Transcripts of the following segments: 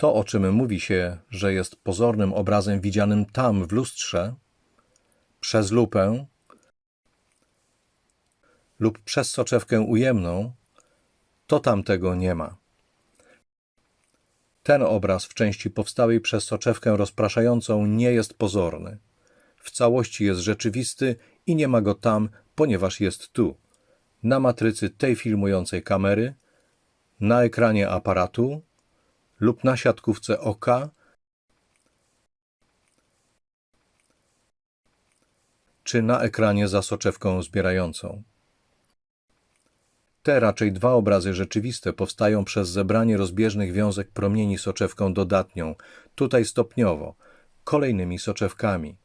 To, o czym mówi się, że jest pozornym obrazem widzianym tam w lustrze, przez lupę lub przez soczewkę ujemną, to tam tego nie ma. Ten obraz w części powstałej przez soczewkę rozpraszającą nie jest pozorny. W całości jest rzeczywisty i nie ma go tam, ponieważ jest tu. Na matrycy tej filmującej kamery, na ekranie aparatu lub na siatkówce oka czy na ekranie za soczewką zbierającą. Te raczej dwa obrazy rzeczywiste powstają przez zebranie rozbieżnych wiązek promieni soczewką dodatnią, tutaj stopniowo, kolejnymi soczewkami.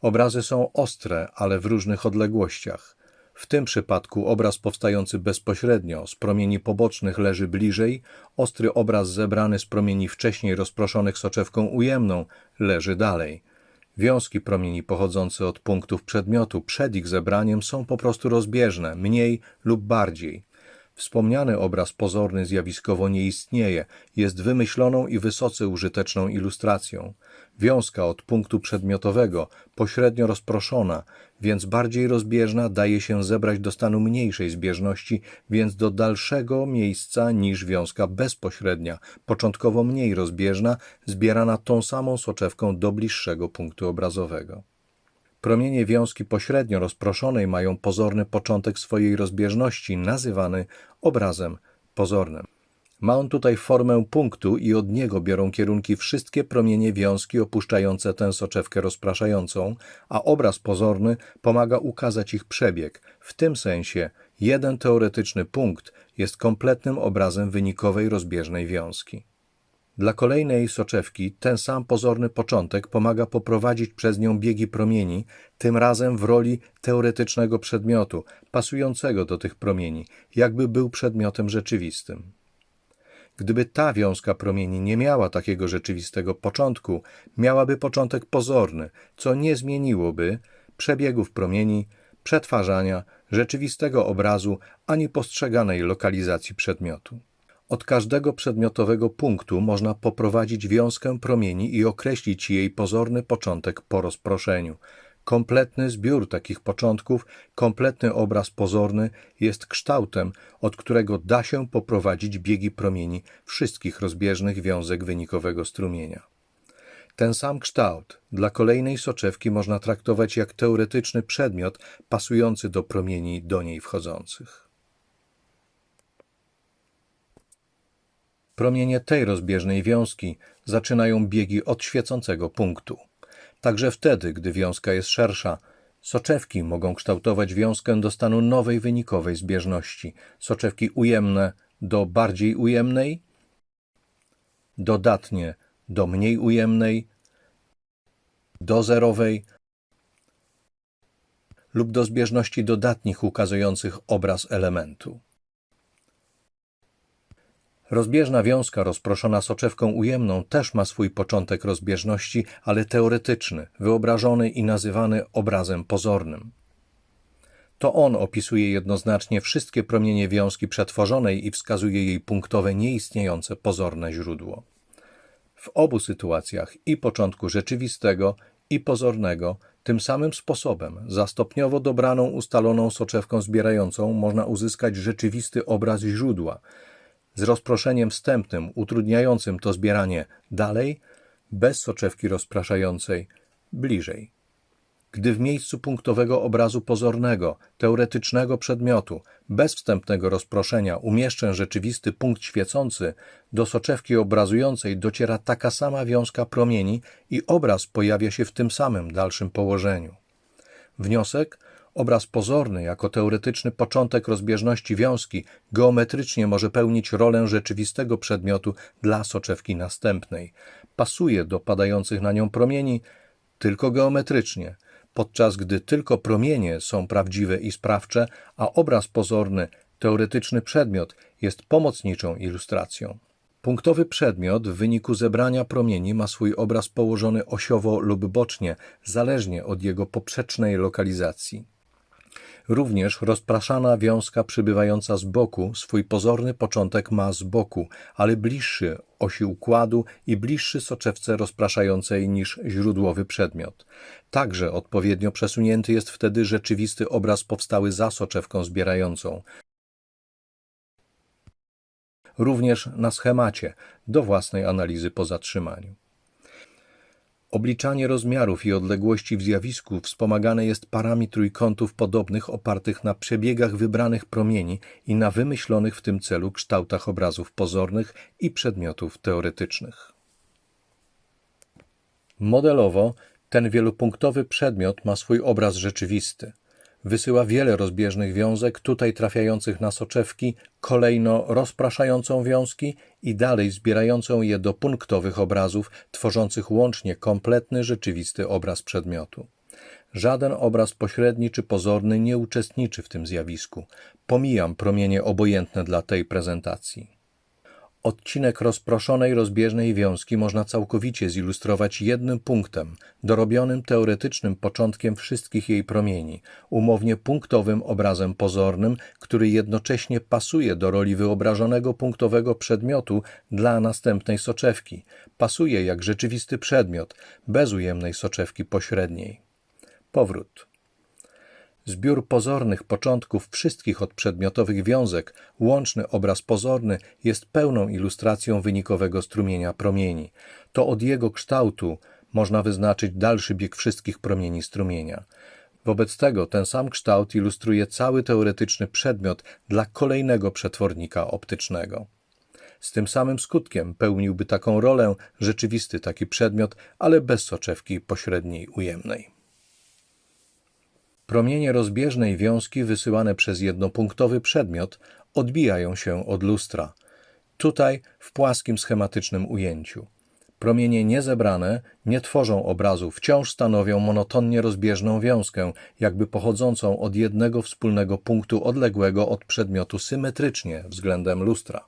Obrazy są ostre, ale w różnych odległościach. W tym przypadku obraz powstający bezpośrednio z promieni pobocznych leży bliżej, ostry obraz zebrany z promieni wcześniej rozproszonych soczewką ujemną leży dalej. Wiązki promieni pochodzące od punktów przedmiotu przed ich zebraniem są po prostu rozbieżne, mniej lub bardziej. Wspomniany obraz pozorny zjawiskowo nie istnieje, jest wymyśloną i wysoce użyteczną ilustracją. Wiązka od punktu przedmiotowego, pośrednio rozproszona, więc bardziej rozbieżna, daje się zebrać do stanu mniejszej zbieżności, więc do dalszego miejsca niż wiązka bezpośrednia, początkowo mniej rozbieżna, zbierana tą samą soczewką do bliższego punktu obrazowego. Promienie wiązki pośrednio rozproszonej mają pozorny początek swojej rozbieżności, nazywany obrazem pozornym. Ma on tutaj formę punktu i od niego biorą kierunki wszystkie promienie wiązki opuszczające tę soczewkę rozpraszającą, a obraz pozorny pomaga ukazać ich przebieg. W tym sensie jeden teoretyczny punkt jest kompletnym obrazem wynikowej rozbieżnej wiązki. Dla kolejnej soczewki ten sam pozorny początek pomaga poprowadzić przez nią biegi promieni, tym razem w roli teoretycznego przedmiotu, pasującego do tych promieni, jakby był przedmiotem rzeczywistym. Gdyby ta wiązka promieni nie miała takiego rzeczywistego początku, miałaby początek pozorny, co nie zmieniłoby przebiegów promieni, przetwarzania, rzeczywistego obrazu ani postrzeganej lokalizacji przedmiotu. Od każdego przedmiotowego punktu można poprowadzić wiązkę promieni i określić jej pozorny początek po rozproszeniu. Kompletny zbiór takich początków, kompletny obraz pozorny jest kształtem, od którego da się poprowadzić biegi promieni wszystkich rozbieżnych wiązek wynikowego strumienia. Ten sam kształt dla kolejnej soczewki można traktować jak teoretyczny przedmiot pasujący do promieni do niej wchodzących. Promienie tej rozbieżnej wiązki zaczynają biegi od świecącego punktu. Także wtedy, gdy wiązka jest szersza, soczewki mogą kształtować wiązkę do stanu nowej wynikowej zbieżności. Soczewki ujemne do bardziej ujemnej, dodatnie do mniej ujemnej, do zerowej lub do zbieżności dodatnich ukazujących obraz elementu. Rozbieżna wiązka rozproszona soczewką ujemną też ma swój początek rozbieżności, ale teoretyczny, wyobrażony i nazywany obrazem pozornym. To on opisuje jednoznacznie wszystkie promienie wiązki przetworzonej i wskazuje jej punktowe nieistniejące pozorne źródło. W obu sytuacjach i początku rzeczywistego i pozornego tym samym sposobem, za stopniowo dobraną ustaloną soczewką zbierającą można uzyskać rzeczywisty obraz źródła – z rozproszeniem wstępnym utrudniającym to zbieranie dalej, bez soczewki rozpraszającej bliżej. Gdy w miejscu punktowego obrazu pozornego, teoretycznego przedmiotu, bez wstępnego rozproszenia umieszczę rzeczywisty punkt świecący, do soczewki obrazującej dociera taka sama wiązka promieni i obraz pojawia się w tym samym dalszym położeniu. Wniosek – Obraz pozorny, jako teoretyczny początek rozbieżności wiązki, geometrycznie może pełnić rolę rzeczywistego przedmiotu dla soczewki następnej. Pasuje do padających na nią promieni tylko geometrycznie, podczas gdy tylko promienie są prawdziwe i sprawcze, a obraz pozorny, teoretyczny przedmiot jest pomocniczą ilustracją. Punktowy przedmiot w wyniku zebrania promieni ma swój obraz położony osiowo lub bocznie, zależnie od jego poprzecznej lokalizacji. Również rozpraszana wiązka przybywająca z boku swój pozorny początek ma z boku, ale bliższy osi układu i bliższy soczewce rozpraszającej niż źródłowy przedmiot. Także odpowiednio przesunięty jest wtedy rzeczywisty obraz powstały za soczewką zbierającą. Również na schemacie do własnej analizy po zatrzymaniu. Obliczanie rozmiarów i odległości w zjawisku wspomagane jest parami trójkątów podobnych opartych na przebiegach wybranych promieni i na wymyślonych w tym celu kształtach obrazów pozornych i przedmiotów teoretycznych. Modelowo ten wielopunktowy przedmiot ma swój obraz rzeczywisty. Wysyła wiele rozbieżnych wiązek, tutaj trafiających na soczewki, kolejno rozpraszającą wiązki i dalej zbierającą je do punktowych obrazów, tworzących łącznie kompletny, rzeczywisty obraz przedmiotu. Żaden obraz pośredni czy pozorny nie uczestniczy w tym zjawisku. Pomijam promienie obojętne dla tej prezentacji. Odcinek rozproszonej, rozbieżnej wiązki można całkowicie zilustrować jednym punktem, dorobionym teoretycznym początkiem wszystkich jej promieni, umownie punktowym obrazem pozornym, który jednocześnie pasuje do roli wyobrażonego punktowego przedmiotu dla następnej soczewki. Pasuje jak rzeczywisty przedmiot, bez ujemnej soczewki pośredniej. Powrót. Zbiór pozornych początków wszystkich odprzedmiotowych wiązek, łączny obraz pozorny, jest pełną ilustracją wynikowego strumienia promieni. To od jego kształtu można wyznaczyć dalszy bieg wszystkich promieni strumienia. Wobec tego ten sam kształt ilustruje cały teoretyczny przedmiot dla kolejnego przetwornika optycznego. Z tym samym skutkiem pełniłby taką rolę rzeczywisty taki przedmiot, ale bez soczewki pośredniej ujemnej. Promienie rozbieżnej wiązki wysyłane przez jednopunktowy przedmiot odbijają się od lustra. Tutaj w płaskim schematycznym ujęciu. Promienie niezebrane nie tworzą obrazu, wciąż stanowią monotonnie rozbieżną wiązkę, jakby pochodzącą od jednego wspólnego punktu odległego od przedmiotu symetrycznie względem lustra.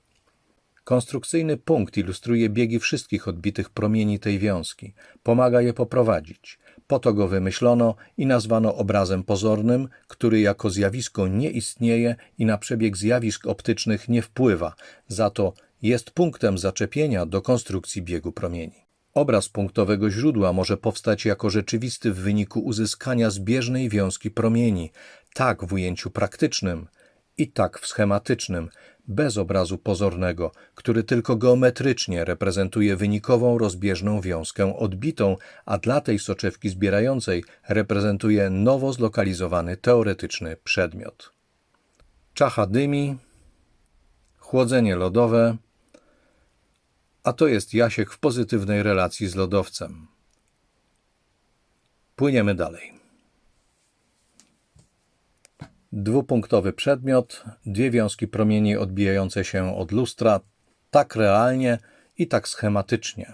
Konstrukcyjny punkt ilustruje biegi wszystkich odbitych promieni tej wiązki, pomaga je poprowadzić. Po to go wymyślono i nazwano obrazem pozornym, który jako zjawisko nie istnieje i na przebieg zjawisk optycznych nie wpływa, za to jest punktem zaczepienia do konstrukcji biegu promieni. Obraz punktowego źródła może powstać jako rzeczywisty w wyniku uzyskania zbieżnej wiązki promieni, tak w ujęciu praktycznym i tak w schematycznym, bez obrazu pozornego, który tylko geometrycznie reprezentuje wynikową rozbieżną wiązkę odbitą, a dla tej soczewki zbierającej reprezentuje nowo zlokalizowany teoretyczny przedmiot. Czacha dymi, chłodzenie lodowe, a to jest Jasiek w pozytywnej relacji z lodowcem. Płyniemy dalej. Dwupunktowy przedmiot, dwie wiązki promieni odbijające się od lustra, tak realnie i tak schematycznie.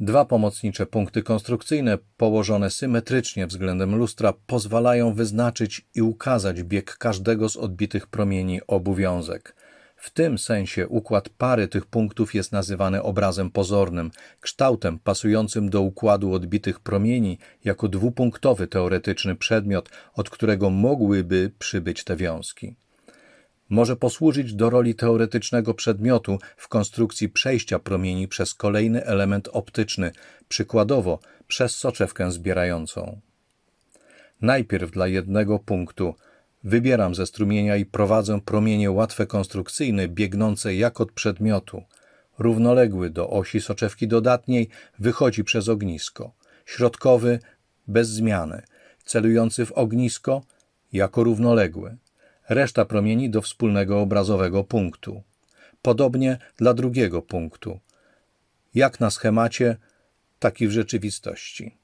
Dwa pomocnicze punkty konstrukcyjne położone symetrycznie względem lustra pozwalają wyznaczyć i ukazać bieg każdego z odbitych promieni obu wiązek. W tym sensie układ pary tych punktów jest nazywany obrazem pozornym, kształtem pasującym do układu odbitych promieni jako dwupunktowy teoretyczny przedmiot, od którego mogłyby przybyć te wiązki. Może posłużyć do roli teoretycznego przedmiotu w konstrukcji przejścia promieni przez kolejny element optyczny, przykładowo przez soczewkę zbierającą. Najpierw dla jednego punktu Wybieram ze strumienia i prowadzę promienie łatwe konstrukcyjne, biegnące jak od przedmiotu. Równoległy do osi soczewki dodatniej wychodzi przez ognisko. Środkowy bez zmiany, celujący w ognisko jako równoległy. Reszta promieni do wspólnego obrazowego punktu. Podobnie dla drugiego punktu. Jak na schemacie, tak i w rzeczywistości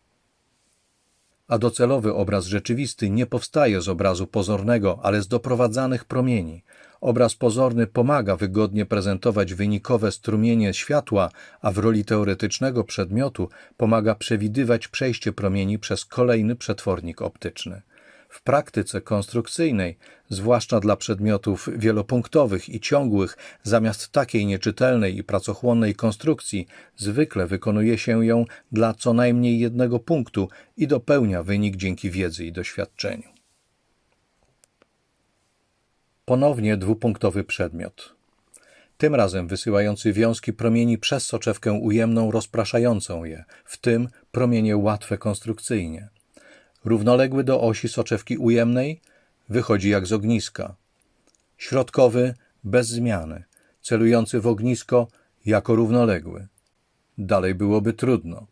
a docelowy obraz rzeczywisty nie powstaje z obrazu pozornego, ale z doprowadzanych promieni. Obraz pozorny pomaga wygodnie prezentować wynikowe strumienie światła, a w roli teoretycznego przedmiotu pomaga przewidywać przejście promieni przez kolejny przetwornik optyczny. W praktyce konstrukcyjnej, zwłaszcza dla przedmiotów wielopunktowych i ciągłych, zamiast takiej nieczytelnej i pracochłonnej konstrukcji, zwykle wykonuje się ją dla co najmniej jednego punktu i dopełnia wynik dzięki wiedzy i doświadczeniu. Ponownie dwupunktowy przedmiot. Tym razem wysyłający wiązki promieni przez soczewkę ujemną rozpraszającą je, w tym promienie łatwe konstrukcyjnie. Równoległy do osi soczewki ujemnej wychodzi jak z ogniska. Środkowy bez zmiany, celujący w ognisko jako równoległy. Dalej byłoby trudno.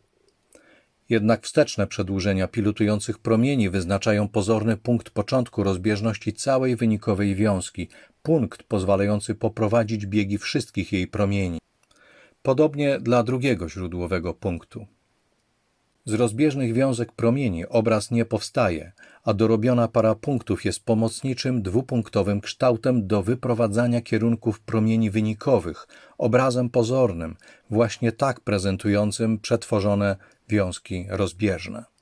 Jednak wsteczne przedłużenia pilotujących promieni wyznaczają pozorny punkt początku rozbieżności całej wynikowej wiązki, punkt pozwalający poprowadzić biegi wszystkich jej promieni. Podobnie dla drugiego źródłowego punktu. Z rozbieżnych wiązek promieni obraz nie powstaje, a dorobiona para punktów jest pomocniczym dwupunktowym kształtem do wyprowadzania kierunków promieni wynikowych, obrazem pozornym, właśnie tak prezentującym przetworzone wiązki rozbieżne.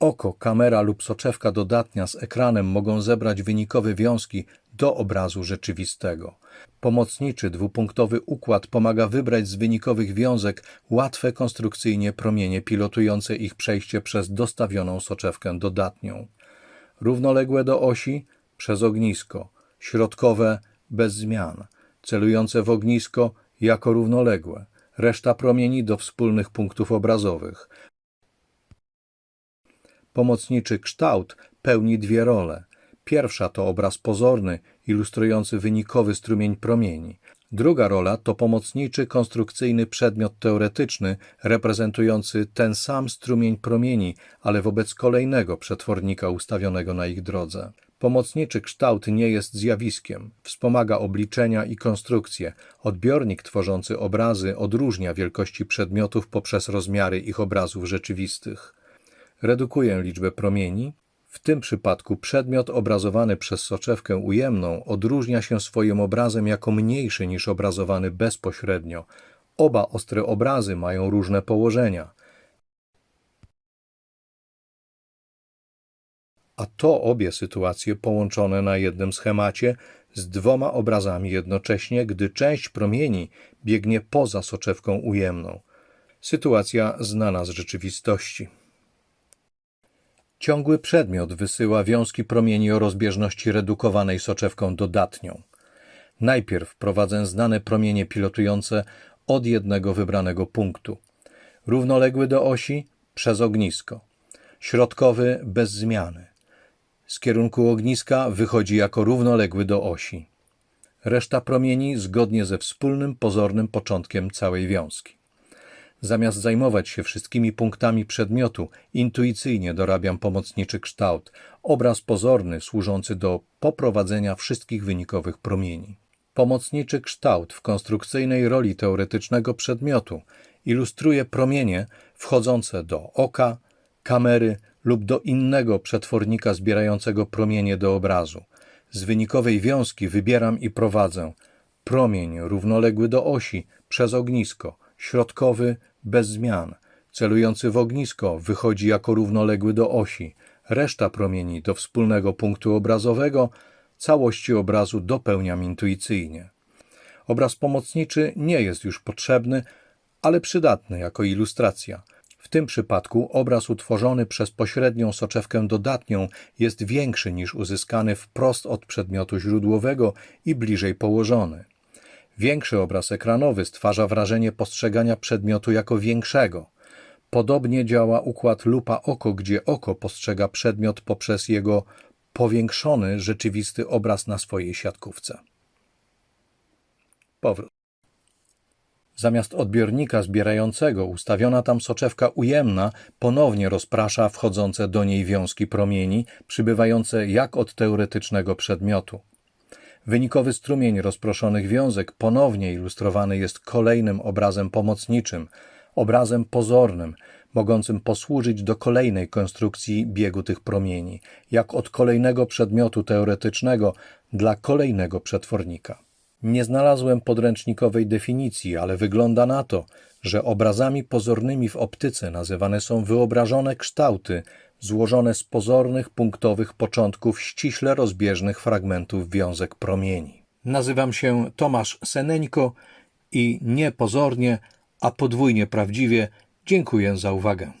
Oko, kamera lub soczewka dodatnia z ekranem mogą zebrać wynikowe wiązki do obrazu rzeczywistego. Pomocniczy dwupunktowy układ pomaga wybrać z wynikowych wiązek łatwe konstrukcyjnie promienie pilotujące ich przejście przez dostawioną soczewkę dodatnią. Równoległe do osi przez ognisko, środkowe bez zmian, celujące w ognisko jako równoległe, reszta promieni do wspólnych punktów obrazowych. Pomocniczy kształt pełni dwie role. Pierwsza to obraz pozorny, ilustrujący wynikowy strumień promieni. Druga rola to pomocniczy konstrukcyjny przedmiot teoretyczny, reprezentujący ten sam strumień promieni, ale wobec kolejnego przetwornika ustawionego na ich drodze. Pomocniczy kształt nie jest zjawiskiem, wspomaga obliczenia i konstrukcje. Odbiornik tworzący obrazy odróżnia wielkości przedmiotów poprzez rozmiary ich obrazów rzeczywistych redukuje liczbę promieni. W tym przypadku przedmiot obrazowany przez soczewkę ujemną odróżnia się swoim obrazem jako mniejszy niż obrazowany bezpośrednio. Oba ostre obrazy mają różne położenia. A to obie sytuacje połączone na jednym schemacie z dwoma obrazami jednocześnie, gdy część promieni biegnie poza soczewką ujemną. Sytuacja znana z rzeczywistości. Ciągły przedmiot wysyła wiązki promieni o rozbieżności redukowanej soczewką dodatnią. Najpierw prowadzę znane promienie pilotujące od jednego wybranego punktu. Równoległy do osi przez ognisko. Środkowy bez zmiany. Z kierunku ogniska wychodzi jako równoległy do osi. Reszta promieni zgodnie ze wspólnym pozornym początkiem całej wiązki. Zamiast zajmować się wszystkimi punktami przedmiotu, intuicyjnie dorabiam pomocniczy kształt, obraz pozorny służący do poprowadzenia wszystkich wynikowych promieni. Pomocniczy kształt w konstrukcyjnej roli teoretycznego przedmiotu ilustruje promienie wchodzące do oka, kamery lub do innego przetwornika zbierającego promienie do obrazu. Z wynikowej wiązki wybieram i prowadzę promień równoległy do osi przez ognisko, środkowy bez zmian. Celujący w ognisko wychodzi jako równoległy do osi. Reszta promieni do wspólnego punktu obrazowego, całości obrazu dopełniam intuicyjnie. Obraz pomocniczy nie jest już potrzebny, ale przydatny jako ilustracja. W tym przypadku obraz utworzony przez pośrednią soczewkę dodatnią jest większy niż uzyskany wprost od przedmiotu źródłowego i bliżej położony. Większy obraz ekranowy stwarza wrażenie postrzegania przedmiotu jako większego. Podobnie działa układ lupa-oko, gdzie oko postrzega przedmiot poprzez jego powiększony rzeczywisty obraz na swojej siatkówce. Powrót. Zamiast odbiornika zbierającego ustawiona tam soczewka ujemna ponownie rozprasza wchodzące do niej wiązki promieni, przybywające jak od teoretycznego przedmiotu. Wynikowy strumień rozproszonych wiązek ponownie ilustrowany jest kolejnym obrazem pomocniczym, obrazem pozornym, mogącym posłużyć do kolejnej konstrukcji biegu tych promieni, jak od kolejnego przedmiotu teoretycznego dla kolejnego przetwornika. Nie znalazłem podręcznikowej definicji, ale wygląda na to, że obrazami pozornymi w optyce nazywane są wyobrażone kształty złożone z pozornych punktowych początków ściśle rozbieżnych fragmentów wiązek promieni. Nazywam się Tomasz Seneńko i nie pozornie, a podwójnie prawdziwie dziękuję za uwagę.